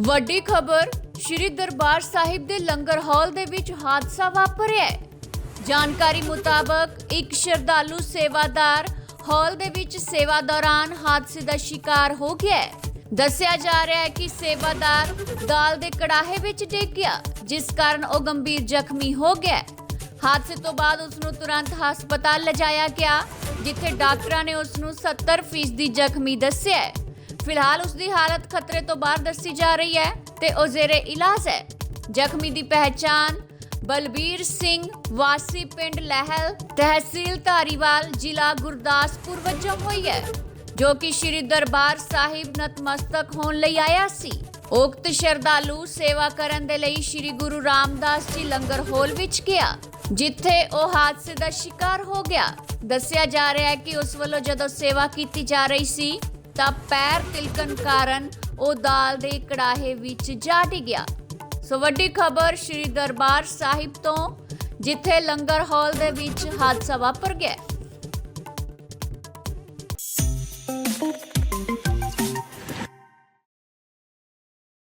ਵੱਡੀ ਖਬਰ, ਸ਼੍ਰੀ ਦਰਬਾਰ ਸਾਹਿਬ ਦੇ ਲੰਗਰ ਹਾਲ ਦੇ ਵਿੱਚ ਹਾਦਸਾ ਵਾਪਰਿਆ ਹੈ। ਜਾਣਕਾਰੀ ਮੁਤਾਬਕ ਇੱਕ ਸ਼ਰਧਾਲੂ ਸੇਵਾਦਾਰ ਹਾਲ ਦੇ ਵਿੱਚ ਸੇਵਾ ਦੌਰਾਨ ਹਾਦਸੇ ਦਾ ਸ਼ਿਕਾਰ ਹੋ ਗਿਆ ਹੈ। ਦੱਸਿਆ ਜਾ ਰਿਹਾ ਹੈ ਕਿ ਸੇਵਾਦਾਰ ਦਾਲ ਦੇ ਕੜਾਹੇ ਵਿੱਚ ਡਿੱਗ ਗਿਆ, ਜਿਸ ਕਾਰਨ ਉਹ ਗੰਭੀਰ ਜ਼ਖਮੀ ਹੋ ਗਿਆ ਹਾਦਸੇ ਤੋਂ ਬਾਅਦ ਉਸ ਨੂੰ ਤੁਰੰਤ ਹਸਪਤਾਲ ਲਿਜਾਇਆ ਗਿਆ, ਜਿੱਥੇ ਡਾਕਟਰਾਂ ਨੇ ਉਸ ਨੂੰ 70% ਜ਼ਖਮੀ ਦੱਸਿਆ ਹੈ। ਫਿਲਹਾਲ ਉਸ ਦੀ ਹਾਲਤ ਖਤਰੇ ਤੋਂ ਬਾਹਰ ਦੱਸੀ ਜਾ ਰਹੀ ਹੈ ਤੇ ਉਹ ਜ਼ੇਰੇ ਇਲਾਜ ਹੈ। ਜ਼ਖਮੀ ਦੀ ਪਹਿਚਾਣ ਬਲਬੀਰ ਸਿੰਘ ਵਾਸੀ ਪਿੰਡ ਲਹਿਲ ਤਹਿਸੀਲ ਧਾਰੀਵਾਲ ਜ਼ਿਲ੍ਹਾ ਗੁਰਦਾਸਪੁਰ ਵਜੋਂ ਹੋਈ ਹੈ, ਜੋ ਕਿ ਸ਼੍ਰੀ ਦਰਬਾਰ ਸਾਹਿਬ ਨਤਮਸਤਕ ਹੋਣ ਲਈ ਆਇਆ ਸੀ। ਉਕਤ ਸ਼ਰਧਾਲੂ ਸੇਵਾ ਕਰਨ ਦੇ ਲਈ ਸ਼੍ਰੀ ਗੁਰੂ ਰਾਮਦਾਸ ਜੀ ਲੰਗਰ ਹਾਲ ਵਿੱਚ ਗਿਆ, ਜਿੱਥੇ ਉਹ ਹਾਦਸੇ ਦਾ ਸ਼ਿਕਾਰ ਹੋ ਗਿਆ। ਦੱਸਿਆ ਜਾ ਰਿਹਾ ਹੈ ਕਿ ਉਸ ਵੱਲੋਂ ਜਦੋਂ ਸੇਵਾ ਕੀਤੀ ਜਾ ਰਹੀ ਸੀ ਤਾਂ ਪੈਰ ਤਿਲਕਣ ਕਾਰਨ ਉਹ ਦਾਲ ਦੇ ਕੜਾਹੇ ਵਿੱਚ ਜਾ ਡਿੱਗਿਆ ਸੋ ਵੱਡੀ ਖਬਰ ਸ਼੍ਰੀ ਦਰਬਾਰ ਸਾਹਿਬ ਤੋਂ, ਜਿੱਥੇ ਲੰਗਰ ਹਾਲ ਦੇ ਵਿੱਚ ਹਾਦਸਾ ਵਾਪਰ ਗਿਆ।